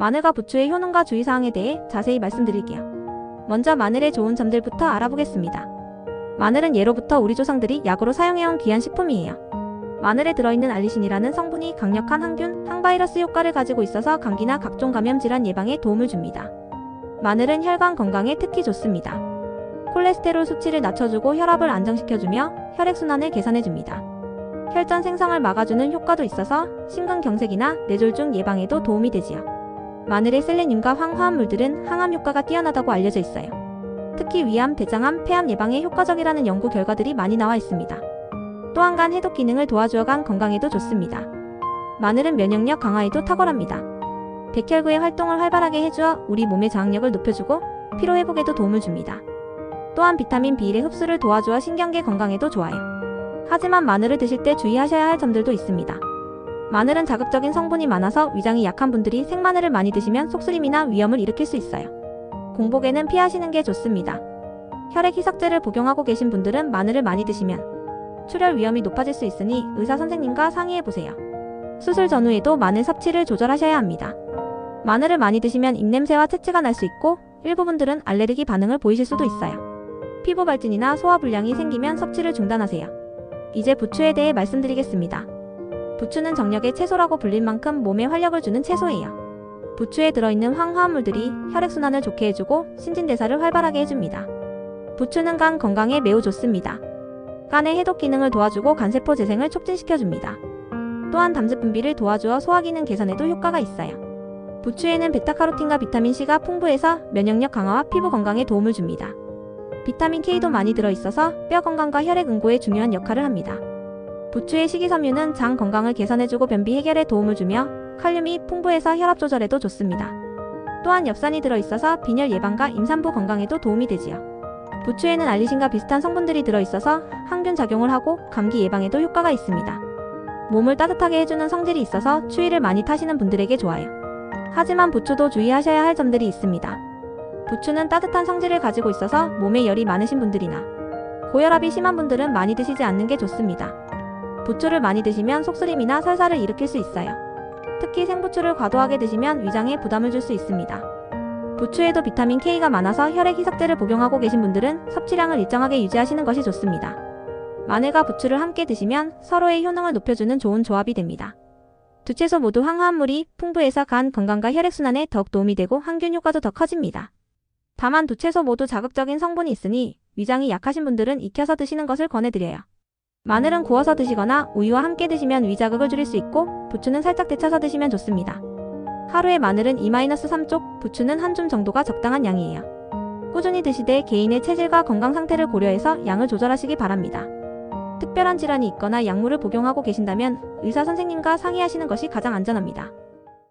마늘과 부추의 효능과 주의사항에 대해 자세히 말씀드릴게요. 먼저 마늘의 좋은 점들부터 알아보겠습니다. 마늘은 예로부터 우리 조상들이 약으로 사용해온 귀한 식품이에요. 마늘에 들어있는 알리신이라는 성분이 강력한 항균, 항바이러스 효과를 가지고 있어서 감기나 각종 감염 질환 예방에 도움을 줍니다. 마늘은 혈관 건강에 특히 좋습니다. 콜레스테롤 수치를 낮춰주고 혈압을 안정시켜주며 혈액순환을 개선해줍니다. 혈전 생성을 막아주는 효과도 있어서 심근경색이나 뇌졸중 예방에도 도움이 되지요. 마늘의 셀레늄과 황화합 물들은 항암 효과가 뛰어나다고 알려져 있어요. 특히 위암, 대장암, 폐암 예방에 효과적이라는 연구 결과들이 많이 나와 있습니다. 또한 간 해독 기능을 도와주어 간 건강에도 좋습니다. 마늘은 면역력 강화에도 탁월합니다. 백혈구의 활동을 활발하게 해주어 우리 몸의 저항력을 높여주고 피로 회복에도 도움을 줍니다. 또한 비타민 B의 흡수를 도와주어 신경계 건강에도 좋아요. 하지만 마늘을 드실 때 주의하셔야 할 점들도 있습니다. 마늘은 자극적인 성분이 많아서 위장이 약한 분들이 생마늘을 많이 드시면 속쓰림이나 위염을 일으킬 수 있어요. 공복에는 피하시는 게 좋습니다. 혈액 희석제를 복용하고 계신 분들은 마늘을 많이 드시면 출혈 위험이 높아질 수 있으니 의사 선생님과 상의해 보세요. 수술 전후에도 마늘 섭취를 조절하셔야 합니다. 마늘을 많이 드시면 입냄새와 체취가 날 수 있고 일부 분들은 알레르기 반응을 보이실 수도 있어요. 피부 발진이나 소화 불량이 생기면 섭취를 중단하세요. 이제 부추에 대해 말씀드리겠습니다. 부추는 정력의 채소라고 불릴 만큼 몸에 활력을 주는 채소예요. 부추에 들어있는 황화합물들이 혈액순환을 좋게 해주고 신진대사를 활발하게 해줍니다. 부추는 간 건강에 매우 좋습니다. 간의 해독 기능을 도와주고 간세포 재생을 촉진시켜줍니다. 또한 담즙 분비를 도와주어 소화 기능 개선에도 효과가 있어요. 부추에는 베타카로틴과 비타민C가 풍부해서 면역력 강화와 피부 건강에 도움을 줍니다. 비타민 K도 많이 들어있어서 뼈 건강과 혈액 응고에 중요한 역할을 합니다. 부추의 식이섬유는 장 건강을 개선해주고 변비 해결에 도움을 주며 칼륨이 풍부해서 혈압 조절에도 좋습니다. 또한 엽산이 들어있어서 빈혈 예방과 임산부 건강에도 도움이 되지요. 부추에는 알리신과 비슷한 성분들이 들어있어서 항균 작용을 하고 감기 예방에도 효과가 있습니다. 몸을 따뜻하게 해주는 성질이 있어서 추위를 많이 타시는 분들에게 좋아요. 하지만 부추도 주의하셔야 할 점들이 있습니다. 부추는 따뜻한 성질을 가지고 있어서 몸에 열이 많으신 분들이나 고혈압이 심한 분들은 많이 드시지 않는 게 좋습니다. 부추를 많이 드시면 속쓰림이나 설사를 일으킬 수 있어요. 특히 생부추를 과도하게 드시면 위장에 부담을 줄 수 있습니다. 부추에도 비타민 K가 많아서 혈액 희석제를 복용하고 계신 분들은 섭취량을 일정하게 유지하시는 것이 좋습니다. 마늘과 부추를 함께 드시면 서로의 효능을 높여주는 좋은 조합이 됩니다. 두 채소 모두 황화합물이 풍부해서 간 건강과 혈액순환에 더욱 도움이 되고 항균 효과도 더 커집니다. 다만 두 채소 모두 자극적인 성분이 있으니 위장이 약하신 분들은 익혀서 드시는 것을 권해드려요. 마늘은 구워서 드시거나 우유와 함께 드시면 위자극을 줄일 수 있고 부추는 살짝 데쳐서 드시면 좋습니다. 하루에 마늘은 2-3쪽, 부추는 한 줌 정도가 적당한 양이에요. 꾸준히 드시되 개인의 체질과 건강 상태를 고려해서 양을 조절하시기 바랍니다. 특별한 질환이 있거나 약물을 복용하고 계신다면 의사 선생님과 상의하시는 것이 가장 안전합니다.